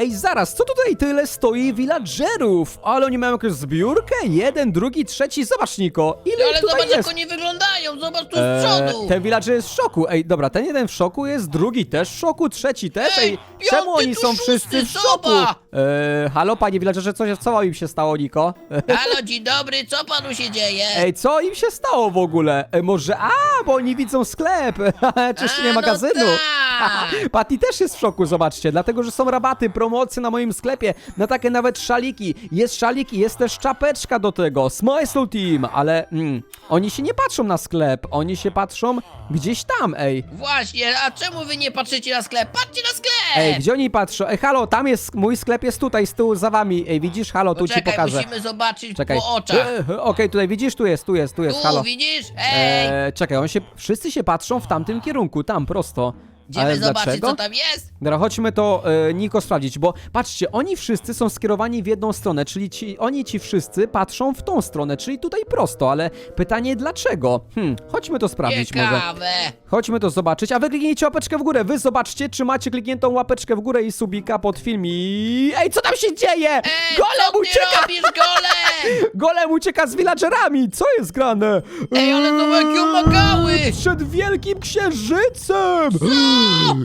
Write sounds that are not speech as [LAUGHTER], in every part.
Ej, zaraz, co tutaj tyle stoi villagerów? Ale oni mają jakąś zbiórkę? Jeden, drugi, trzeci, zobacz Niko, ile Ale ich tutaj zobacz, jak jest? oni wyglądają, zobacz tu z Eee, przodu. ten villager jest w szoku. Ej, dobra, ten jeden w szoku jest, drugi też w szoku, trzeci też. Ej, Ej, piąty czemu oni tu są szósty, wszyscy w szoku? Eee, halo, panie villagerze, co, co im się stało, Niko? [LAUGHS] Halo, dzień dobry, co panu się dzieje? Ej, co im się stało w ogóle? E, może, a, bo oni widzą sklep. [LAUGHS] Czyż nie A, magazynu? No tak. [LAUGHS] Patty też jest w szoku, zobaczcie, dlatego, że są rabaty, promocje na moim sklepie, na takie nawet szaliki. Jest szalik i jest też czapeczka do tego, Smile Team, ale mm, oni się nie patrzą na sklep, oni się patrzą gdzieś tam, ej. Właśnie, a czemu wy nie patrzycie na sklep? Patrzcie na sklep! Ej, gdzie oni patrzą? Ej, halo, tam jest, mój sklep jest tutaj, z tyłu za wami. Ej, widzisz, halo, tu ci Poczekaj, pokażę. musimy zobaczyć Czekaj. po oczach. E, e, Okej, tutaj widzisz, tu jest, tu jest, tu jest, Tu, halo. widzisz? Ej, Eee, czekaj, on się, wszyscy się patrzą w tamtym kierunku, tam prosto. Idziemy Ale zobaczyć, dlaczego? co tam jest. Dobra, chodźmy to e, Niko sprawdzić, bo patrzcie, oni wszyscy są skierowani w jedną stronę, czyli ci, oni ci wszyscy patrzą w tą stronę, czyli tutaj prosto, ale pytanie dlaczego? Hmm, chodźmy to sprawdzić może. Ciekawe. Chodźmy to zobaczyć, a wy kliknijcie łapeczkę w górę, wy zobaczcie, czy macie klikniętą łapeczkę w górę i subika pod film i... Ej, co tam się dzieje? Ej, Golem co ty ucieka! robisz, golem? [LAUGHS] Golem ucieka z villagerami! Co jest grane? Ej, ale zobacz, jakie umagały! Przed wielkim księżycem!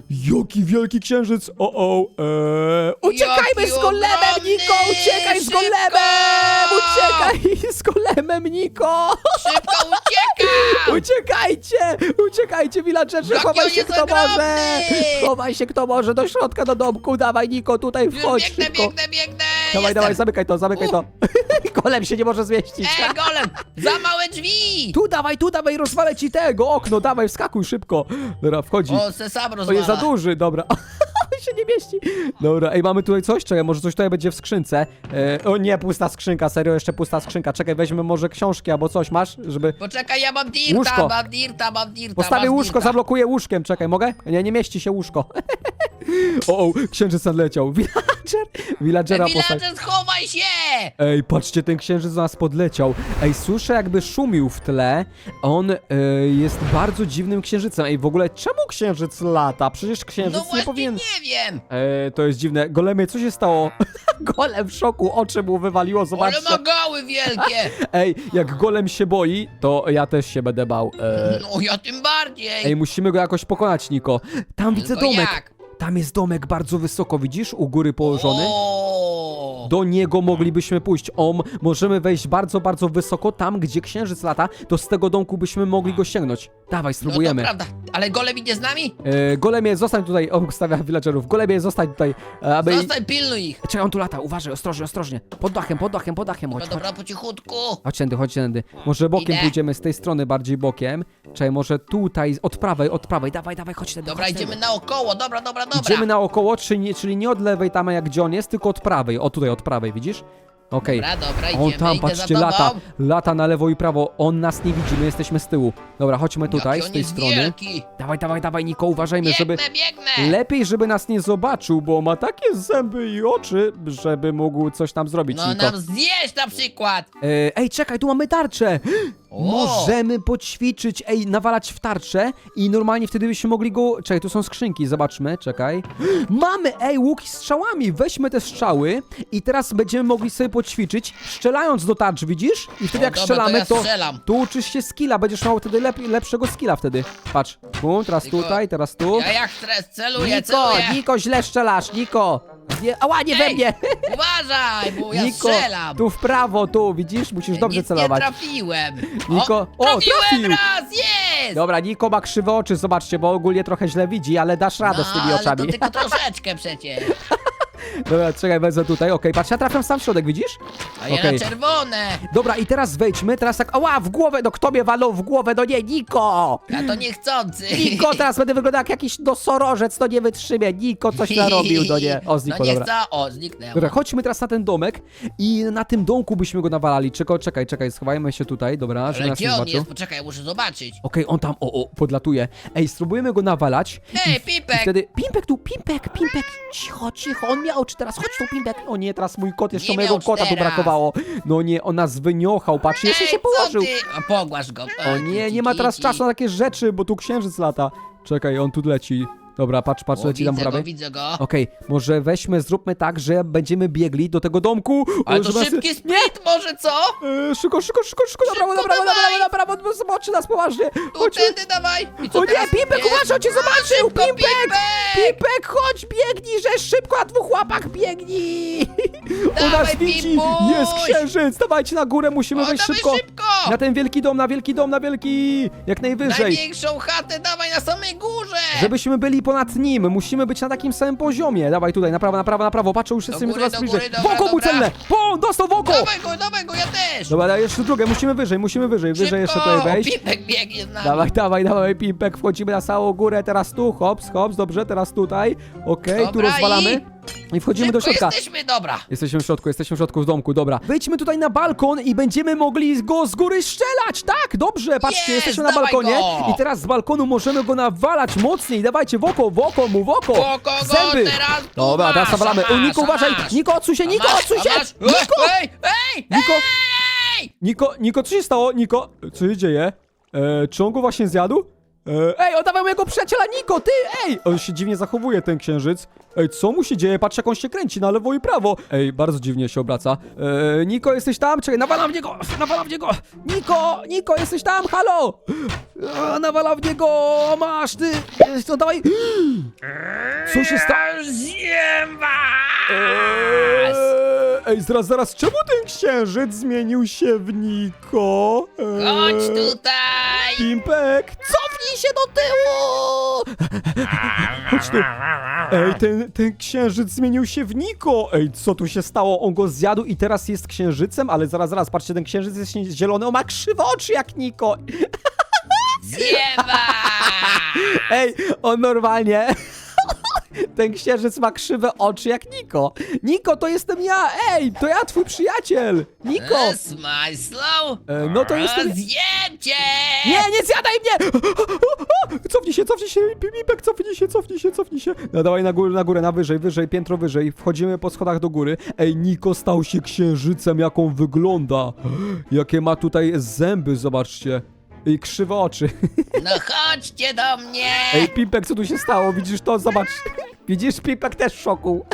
Jaki wielki księżyc! O, o! Eee. Uciekajmy Jaki z golemem, ogromny! Niko! Uciekaj z Szybko! golemem! Uciekaj z golemem, Niko! Szybko [LAUGHS] ucieka! Uciekajcie! Uciekajcie, villagerze! Jaki Chowaj on się jest kto może! ogromny! Chowaj się kto może do środka, do domku! Dawaj, Niko, tutaj Już wchodź biegnę, szybko! biegnę, biegnę! Dawaj, Jestem. dawaj, zamykaj to, zamykaj to! [LAUGHS] Golem się nie może zmieścić! Ej, golem! Za małe drzwi! Tu dawaj, tu dawaj, rozwalę ci tego okno, dawaj, wskakuj szybko. Dobra, wchodzi. O, se sam O, rozwala. jest za duży, dobra. [LAUGHS] On się nie mieści. Dobra, ej, mamy tutaj coś, czekaj, może coś tutaj będzie w skrzynce. E, o nie, pusta skrzynka, serio, jeszcze pusta skrzynka. Czekaj, weźmy może książki albo coś, masz, żeby... Poczekaj, ja mam dirta, Łóżko. mam dirta, mam dirta, Postawię masz łóżko, dirta. zablokuję łóżkiem, czekaj, mogę? Nie, nie mieści się łóżko. [LAUGHS] [LAUGHS] o, o, księżyc nadleciał. [LAUGHS] Villager, villagera postawił. Villager, schowaj się! Ej, patrzcie, ten księżyc do nas podleciał. Ej, słyszę jakby szumił w tle. On e, jest bardzo dziwnym księżycem. Ej, w ogóle czemu księżyc lata? Przecież księżyc No nie właśnie powinien... nie wiem! E, to jest dziwne. Golemie, co się stało? [LAUGHS] golem w szoku, oczy mu wywaliło, Ale zobaczcie. ma gały wielkie! Ej, jak golem się boi, to ja też się będę bał. E, No ja tym bardziej! ej, musimy go jakoś pokonać, Niko. Tam widzę Tylko domek. jak? Tam jest domek bardzo wysoko, widzisz? U góry położony. O! Do niego moglibyśmy pójść. O, możemy wejść bardzo, bardzo wysoko, tam gdzie księżyc lata, to z tego domku byśmy mogli go sięgnąć. Dawaj, No to spróbujemy. prawda, ale golem idzie z nami? e, golemie, zostań tutaj. O, stawia villagerów. Golemie, zostań tutaj. e, Aby... Zostań, pilnuj ich! Czekaj, on tu lata, uważaj, ostrożnie, ostrożnie. Pod dachem, pod dachem, pod dachem, chodź, Dobra, chodź. dobra, po cichutku! Chodź tędy, chodź tędy. Może bokiem Idę. pójdziemy z tej strony, bardziej bokiem. Czekaj, może tutaj, od prawej, od prawej. Dawaj, dawaj, chodź tędy. Dobra, chodź idziemy tędy. naokoło, dobra, dobra, dobra! Idziemy naokoło, czyli nie, czyli nie od lewej tam jak gdzie on jest, tylko od prawej. O, tutaj od prawej, widzisz? Okej. Dobra, dobra, On tam, idę patrzcie, za tobą. lata, lata na lewo i prawo. On nas nie widzi, my jesteśmy z tyłu. Dobra, chodźmy tutaj, Jaki z on tej jest strony. Wielki. Dawaj, dawaj, dawaj, Niko, uważajmy, żeby... Biegnę, biegnę! Lepiej, żeby nas nie zobaczył, bo ma takie zęby i oczy, żeby mógł coś tam zrobić, No Niko. nam zjeść na przykład! E, ej, czekaj, tu mamy tarczę! O! Możemy poćwiczyć, ej, nawalać w tarczę i normalnie wtedy byśmy mogli go... Czekaj, tu są skrzynki, zobaczmy, czekaj. [GASPS] Mamy, ej, łuki z strzałami, weźmy te strzały i teraz będziemy mogli sobie poćwiczyć, strzelając do tarcz, widzisz? I wtedy O, jak dobra, strzelamy, to to, ja strzelam. tu uczysz się skilla, będziesz miał wtedy lep lepszego skilla wtedy. Patrz, tu, teraz Tylko- tutaj, teraz tu. Ja jak stres, celuję, Niko, celuję! Niko, źle strzelasz, Niko! Nie, ała, nie we Ej, mnie! Uważaj, bo ja Niko, strzelam! tu w prawo, tu, widzisz? Musisz dobrze Nic celować. nie trafiłem! Niko- o, trafiłem trafił! raz, jest! Dobra, Niko ma krzywe oczy, zobaczcie, bo ogólnie trochę źle widzi, ale dasz radę z tymi no, oczami. ale to tylko [LAUGHS] troszeczkę przecież. Dobra, czekaj, wezmę tutaj, okej, patrz, ja trafiam sam w środek, widzisz? A ja Okej. na czerwone! Dobra, i teraz wejdźmy, teraz tak, ała, w głowę, no kto mnie walnął w głowę, no nie, Niko! Ja to niechcący. Niko, teraz będę wyglądał jak jakiś nosorożec, no nie wytrzymie, Niko coś narobił, no nie, o, znikło, no nie dobra. chcę, o, zniknęło. Dobra, chodźmy teraz na ten domek i na tym domku byśmy go nawalali. Czekaj, czekaj, czekaj, schowajmy się tutaj, dobra, żeby Ale nas nie gdzie on zobaczył. jest? Poczekaj, muszę zobaczyć. Okej, on tam, o, o, podlatuje. Ej, spróbujemy go nawalać. Ej, Pipek! wtedy, Pimpek tu, Pimpek, Pimpek, cicho, cicho, on miał oczy teraz, chodź tu, Pimpek. O nie, teraz mój kot, jeszcze Nie mojego kota tu teraz. brakowało. No nie, on nas wyniuchał, patrz, jeszcze się co położył. ty? A pogłasz go. O nie, nie ma teraz czasu na takie rzeczy, bo tu księżyc lata. Czekaj, on tu leci. Dobra, patrz, patrz, O, leci tam po widzę go, prawej. widzę go. Okej, może weźmy, zróbmy tak, że będziemy biegli do tego domku. Ale to żeby nas- szybki sprint może, co? E, szybko, szybko, szybko, szybko, na prawo, na Szybko, prawo, na prawo, dawaj! na prawo, bo zobaczy nas poważnie. Tu, tędy dawaj. I co O nie, teraz? Pimpek, uważaj, on cię zobaczył, Szybko, Pimpek! Pimpek! Pipek, chodź, biegnij, że szybko, na dwóch łapach biegnij! Dawaj, nas widzi, jest księżyc, dawajcie na górę, musimy O, wejść dawaj szybko. szybko! Na ten wielki dom, na wielki dom, na wielki, jak najwyżej. Największą chatę dawaj na samej górze! Żebyśmy byli ponad nim, musimy być na takim samym poziomie. Dawaj tutaj, na prawo, na prawo, na prawo, patrzę, już jesteśmy góry, coraz do bliżej. góry, dobra, Woko mu dobra. celne! Bo, dostał woko! Dawaj go, dawaj go, ja też! Dobra, daj jeszcze drugie, musimy wyżej, musimy wyżej, wyżej jeszcze Szybko! tutaj wejść. Pimpek biegnie z nami. Dawaj, dawaj, dawaj, Pimpek, wchodzimy na samą górę, teraz tu, hops, hops, dobrze, teraz tutaj, okej, tu Dobra, rozwalamy i wchodzimy do Szybko środka. jesteśmy, dobra. Jesteśmy w środku, jesteśmy w środku w domku, dobra. Wejdźmy tutaj na balkon i będziemy mogli go z góry strzelać, tak, dobrze, patrzcie, Jest, jesteśmy na dawaj balkonie go. i teraz z balkonu możemy go nawalać mocniej, dawajcie, w oko, w oko mu, w oko, Woko go zęby. teraz tu Dobra, teraz masz, nawalamy, a o, Niko, a uważaj, masz. Niko, odsuń się, A Niko, masz, odsuń a się, masz. Niko, Ej, ej, Niko, ej! Niko, Niko, co się stało? Niko, co się dzieje? E, czy on go właśnie zjadł? E, ej, oddawaj mojego przyjaciela Niko, ty, ej! On się dziwnie zachowuje, ten księżyc. Ej, co mu się dzieje? Patrz, jak on się kręci na lewo i prawo. Ej, bardzo dziwnie się obraca. E, Niko, jesteś tam? Czekaj, nawalam w niego, nawalam w niego! Niko, Niko, jesteś tam? Halo! E, nawalam w niego, masz, ty! E, Co, dawaj! [GASPS] Co się stało? Zjem was! Ej, zaraz, zaraz, czemu ten księżyc zmienił się w Niko? Eee, Chodź tutaj! Pimpek, cofnij się do tyłu! Chodź tu. Ej, ten, ten księżyc zmienił się w Niko! Ej, co tu się stało? On go zjadł i teraz jest księżycem? Ale zaraz, zaraz, patrzcie, ten księżyc jest zielony, on ma krzywe oczy jak Niko! Zjem was! Ej, on normalnie... Ten księżyc ma krzywe oczy jak Niko. Niko, to jestem ja! Ej, to ja, twój przyjaciel! Niko! Smile slow! E, no to jestem... Zjem cię! Nie, nie zjadaj mnie! Cofnij się, cofnij się, Pipek, cofnij się, cofnij się, cofnij się. No dawaj na górę, na górę, na wyżej, wyżej, piętro wyżej. Wchodzimy po schodach do góry. Ej, Niko stał się księżycem, jak on wygląda. Jakie ma tutaj zęby, zobaczcie. I krzywe oczy. No chodźcie do mnie! Ej, Pipek, co tu się stało? Widzisz to? Zobacz. Widzisz, Pipek też w szoku.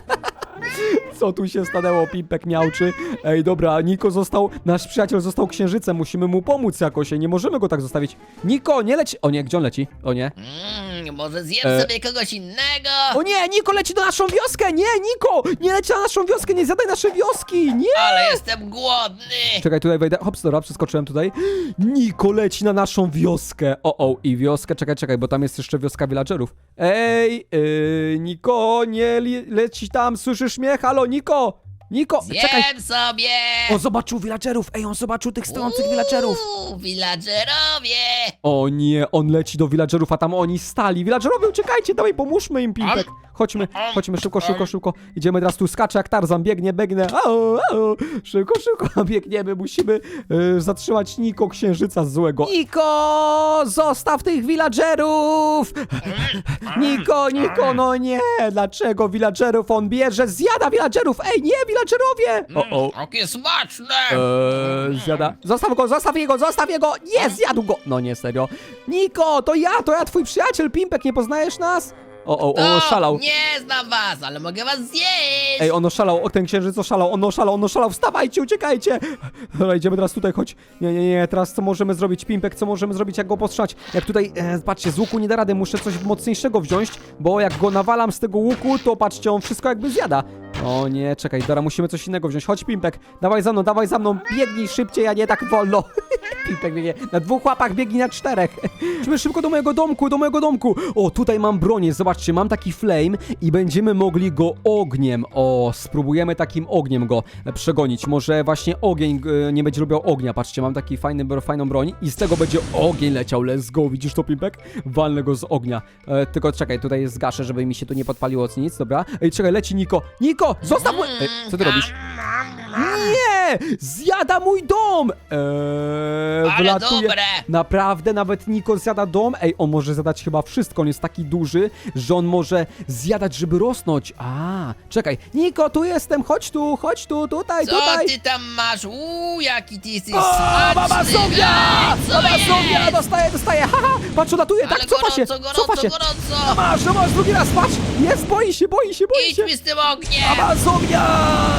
Co tu się stanęło? Pipek miałczy. Ej, dobra, Niko został, nasz przyjaciel został księżycem, musimy mu pomóc jakoś, nie możemy go tak zostawić. Niko, nie leci... O nie, gdzie on leci? O nie. Mm, może zjem E. sobie kogoś innego? O nie, Niko leci do naszą wioskę! Nie, Niko! Nie leci na naszą wioskę, nie zjadaj naszej wioski! Nie! Ale jestem głodny! Czekaj, tutaj wejdę. Hops, dobra, przeskoczyłem tutaj. Niko leci na naszą wioskę. O, o, i wioskę, czekaj, czekaj, bo tam jest jeszcze wioska villagerów. Ej, yy, Niko, nie li- leci tam, słyszysz mnie? Halo, Niko! Niko, czekaj. Zjem sobie! On zobaczył villagerów, ej, on zobaczył tych stojących villagerów. Uuu, villagerowie! O nie, on leci do villagerów, a tam oni stali. Villagerowie, uciekajcie, dawaj, pomóżmy im, Pimpek. Chodźmy, chodźmy, szybko, szybko, szybko. Idziemy teraz tu, skacze jak Tarzan, biegnie, biegnę. Au, au. Szybko, szybko, [LAUGHS] biegniemy, musimy y, zatrzymać Niko, księżyca złego. Niko, zostaw tych villagerów! [LAUGHS] Niko, Niko, no nie, dlaczego villagerów on bierze? Zjada villagerów, ej, nie, villagerowie! O, o. Jakie smaczne! Eee, zjada. Zostaw go, zostaw jego, zostaw jego! Nie, zjadł go! No nie, serio. Niko, to ja, to ja, twój przyjaciel, Pimpek, nie poznajesz nas? O, o, O, oszalał. Nie znam was, ale mogę was zjeść! Ej, on oszalał, o, ten księżyc oszalał, on oszalał, on oszalał, wstawajcie, uciekajcie! Dobra, idziemy teraz tutaj, chodź. Nie, nie, nie, teraz co możemy zrobić, Pimpek, co możemy zrobić, jak go powstrzymać? Jak tutaj, e, patrzcie, z łuku nie da rady, muszę coś mocniejszego wziąć, bo jak go nawalam z tego łuku, to patrzcie, on wszystko jakby zjada. O nie, czekaj, Dora, musimy coś innego wziąć. Chodź, Pimpek, dawaj za mną, dawaj za mną, biegnij szybciej, a nie tak wolno. [LAUGHS] Pimpek biegnie na dwóch łapach, biegnij na czterech. [LAUGHS] Idźmy szybko do mojego domku, do mojego domku. O, tutaj mam bronię, zobaczcie, mam taki flame i będziemy mogli go ogniem, o, spróbujemy takim ogniem go przegonić. Może właśnie ogień e, nie będzie lubiał ognia, patrzcie, mam taki fajny, bro- fajną broń i z tego będzie ogień leciał, let's go, widzisz to, Pimpek? Walnę go z ognia. E, tylko czekaj, tutaj zgaszę, żeby mi się tu nie podpaliło nic, dobra? Ej, czekaj, leci Niko. Niko, zostaw mój... Ej, co ty robisz? Nie! Zjada mój dom! Eee, Ale dobre. Naprawdę, nawet Niko zjada dom? Ej, on może zjadać chyba wszystko, on jest taki duży, że on może zjadać, żeby rosnąć. A, czekaj, Niko, tu jestem, chodź tu, chodź tu, tutaj, Co tutaj. ty tam masz? Uuu, jaki ty jesteś O, smaczny! mama Sofia! Ej, co Mama jest? Sofia, dostaje, dostaje, haha, patrz, latuje, tak, Ale cofa się, gorąco, cofa gorąco, się. gorąco! No masz, no masz, drugi raz, patrz, jest, boi się, boi się, boi się. Idź mi z tym ogniem! Mama Sofia,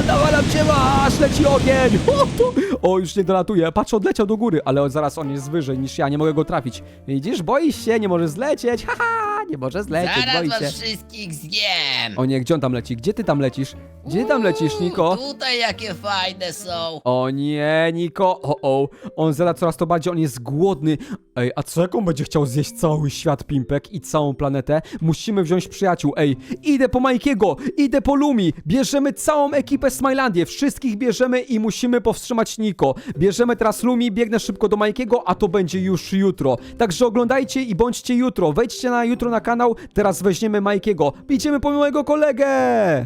nawalam cię, masz, leci ogień. [LAUGHS] O, tu. o, już nie dolatuje, patrz, odleciał do góry, ale zaraz on jest wyżej niż ja, nie mogę go trafić. Widzisz, boisz się, nie może zlecieć, [LAUGHS] haha, nie może zlecieć, Zaraz boi was się. wszystkich zjem! O nie, gdzie on tam leci? Gdzie ty tam lecisz? Gdzie ty tam lecisz, Uuu, Niko? Tutaj jakie fajne są! O nie, Niko, o o, on zada coraz to bardziej, on jest głodny. Ej, a co jak on będzie chciał zjeść cały świat Pimpek i całą planetę? Musimy wziąć przyjaciół, ej, idę po Majkiego, idę po Lumi, bierzemy całą ekipę Smilandię, wszystkich bierzemy i musimy powstrzymać Niko. Bierzemy teraz Lumi, biegnę szybko do Majkiego, a to będzie już jutro. Także oglądajcie i bądźcie jutro, wejdźcie na jutro na kanał, teraz weźmiemy Majkiego, idziemy po mojego kolegę!